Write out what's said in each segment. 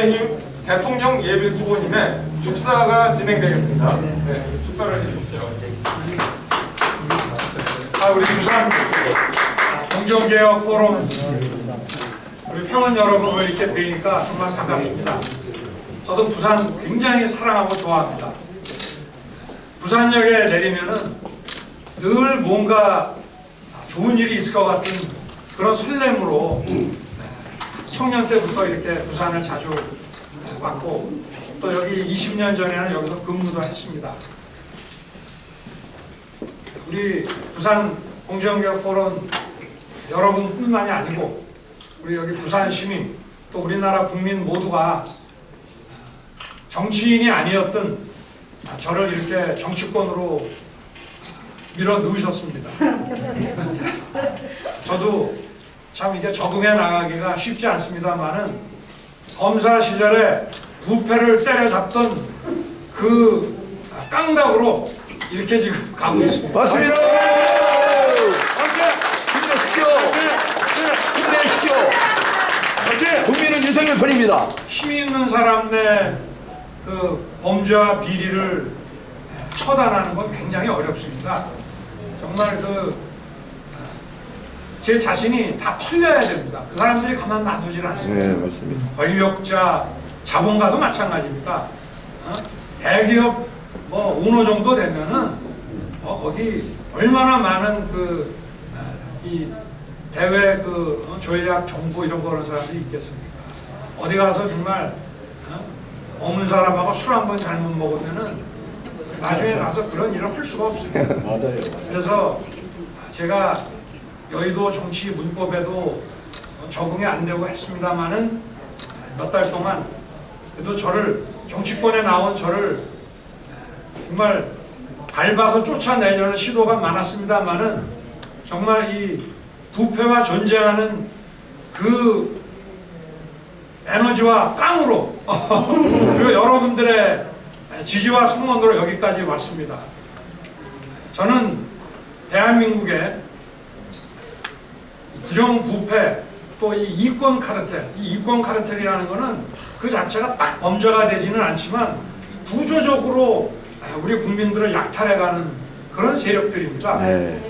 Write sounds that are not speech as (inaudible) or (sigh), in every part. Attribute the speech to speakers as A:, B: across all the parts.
A: 국민의힘 대통령 예비 후보님의 축사가 진행되겠습니다. 네, 축사를 해주시죠.
B: 아, 우리 부산 공정개혁 포럼 우리 평원 여러분을 이렇게 뵈니까 정말 반갑습니다. 저도 부산 굉장히 사랑하고 좋아합니다. 부산역에 내리면은 늘 뭔가 좋은 일이 있을 것 같은 그런 설렘으로 청년 때부터 이렇게 부산을 자주 왔고 또 여기 20년 전에는 여기서 근무도 했습니다. 우리 부산 공정개혁 포럼 여러분뿐만이 아니고 우리 여기 부산 시민 또 우리나라 국민 모두가 정치인이 아니었던 저를 이렇게 정치권으로 밀어 넣으셨습니다. (laughs) 저도 참 이게 적응해 나가기가 쉽지 않습니다만은 검사 시절에 부패를 때려잡던 그 깡닭으로 이렇게 지금 가고 있습니다.
C: 맞습니다. 국민은 윤석열 편입니다.
B: 힘 있는 사람의 그 범죄와 비리를 처단하는 건 굉장히 어렵습니다. 정말 그 제 자신이 다 털려야 됩니다. 그 사람들이 가만 놔두질 않습니다.
C: 네, 맞습니다.
B: 권력자, 자본가도 마찬가지입니다. 어? 대기업 뭐 오너 정도 되면은 어, 거기 얼마나 많은 그 이 대외 그 어, 전략 정보 이런 거 하는 사람들이 있겠습니까? 어디 가서 정말 어? 어문 사람하고 술 한 번 잘못 먹으면은 나중에 가서 그런 일을 할 수가 없습니다. (laughs)
C: 맞아요.
B: 그래서 제가 여의도 정치 문법에도 적응이 안 되고 했습니다마는 몇달 동안 그래도 저를 정치권에 나온 저를 정말 밟아서 쫓아내려는 시도가 많았습니다마는 정말 이 부패와 전쟁하는 그 에너지와 깡으로 (laughs) 그리고 여러분들의 지지와 성원으로 여기까지 왔습니다. 저는 대한민국의 부정부패 또 이 이권 카르텔, 이 이권 카르텔이라는 것은 그 자체가 딱 범죄가 되지는 않지만 구조적으로 우리 국민들을 약탈해가는 그런 세력들입니다.
C: 네.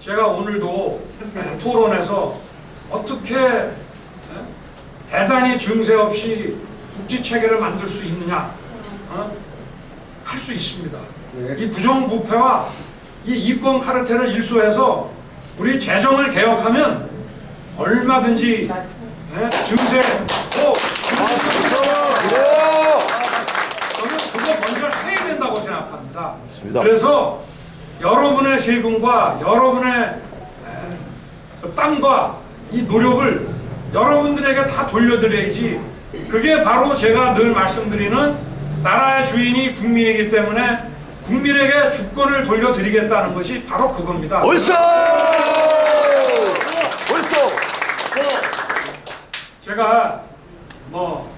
B: 제가 오늘도 토론에서 어떻게 에, 대단히 증세 없이 국지 체계를 만들 수 있느냐 어? 할수 있습니다. 이 부정부패와 이 이권 카르텔을 일소해서 우리 재정을 개혁하면 얼마든지 에, 증세 또 저는 그거 먼저 해야 된다고 생각합니다.
C: 맞습니다.
B: 그래서 여러분의 세금과 여러분의 땀과 이 노력을 여러분들에게 다 돌려드려야지 그게 바로 제가 늘 말씀드리는 나라의 주인이 국민이기 때문에 국민에게 주권을 돌려드리겠다는 것이 바로 그겁니다.
C: 옳소! 옳소!
B: 제가 뭐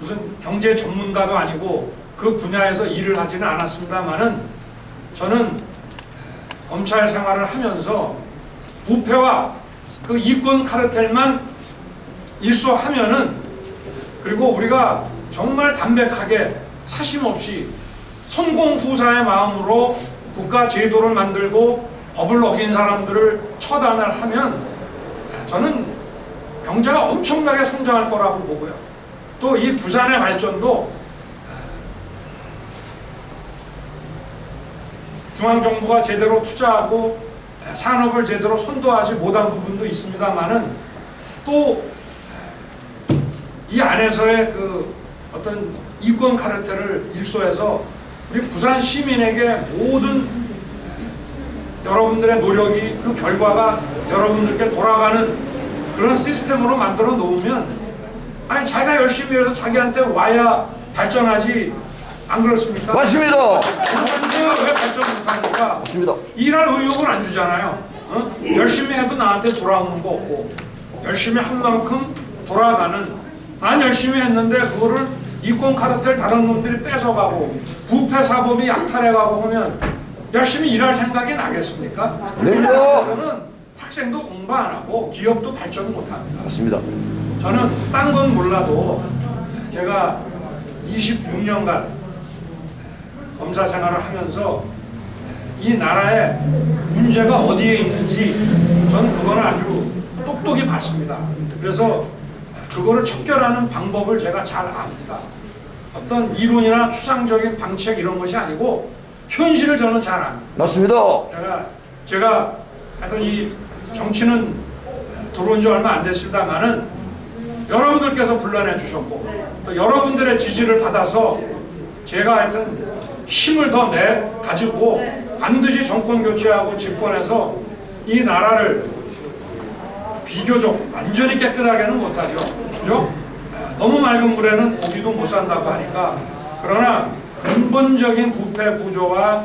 B: 무슨 경제 전문가도 아니고 그 분야에서 일을 하지는 않았습니다만은 저는 검찰 생활을 하면서 부패와 그 이권 카르텔만 일소하면은 그리고 우리가 정말 담백하게 사심 없이 성공후사의 마음으로 국가 제도를 만들고 법을 어긴 사람들을 처단을 하면 저는 경제가 엄청나게 성장할 거라고 보고요. 또 이 부산의 발전도 중앙정부가 제대로 투자하고 산업을 제대로 선도하지 못한 부분도 있습니다만은 또 이 안에서의 그 어떤 이권 카르텔을 일소해서 우리 부산 시민에게 모든 여러분들의 노력이 그 결과가 여러분들께 돌아가는 그런 시스템으로 만들어 놓으면 아니 자기가 열심히 해서 자기한테 와야 발전하지 안 그렇습니까?
C: 맞습니다.
B: 부산지가 왜 발전 못합니까?
C: 맞습니다.
B: 일할 의욕을 안 주잖아요. 어? 열심히 해도 나한테 돌아오는 거 없고 열심히 한 만큼 돌아가는 난 열심히 했는데 그거를 이권 카르텔 다른 놈들이 뺏어가고 부패 사범이 약탈해가고 하면 열심히 일할 생각이 나겠습니까?
C: 네.
B: 그래서는 학생도 공부 안 하고 기업도 발전 못 합니다.
C: 맞습니다.
B: 저는 딴 건 몰라도 제가 26년간 검사 생활을 하면서 이 나라에 문제가 어디에 있는지 저는 그거는 아주 똑똑히 봤습니다. 그래서 그거를 척결하는 방법을 제가 잘 압니다. 어떤 이론이나 추상적인 방책 이런 것이 아니고 현실을 저는 잘 압니다.
C: 맞습니다.
B: 제가 제가 하여튼 이 정치는 들어온 지 얼마 안 됐습니다만은 여러분들께서 불러내 주셨고 또 여러분들의 지지를 받아서 제가 하여튼 힘을 더 내 가지고 반드시 정권 교체하고 집권해서 이 나라를 비교적 완전히 깨끗하게는 못하죠. 그죠? 에, 너무 맑은 물에는 고기도 못 산다고 하니까 그러나 근본적인 부패 구조와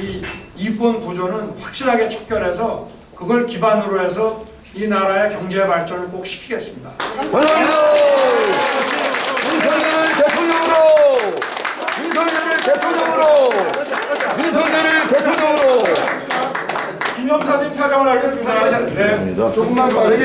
B: 이 이권 구조는 확실하게 척결해서 그걸 기반으로 해서 이 나라의 경제 발전을 꼭 시키겠습니다.
A: 촬영을 하겠습니다. 네.
C: 감사합니다.
D: 조금만 빠르게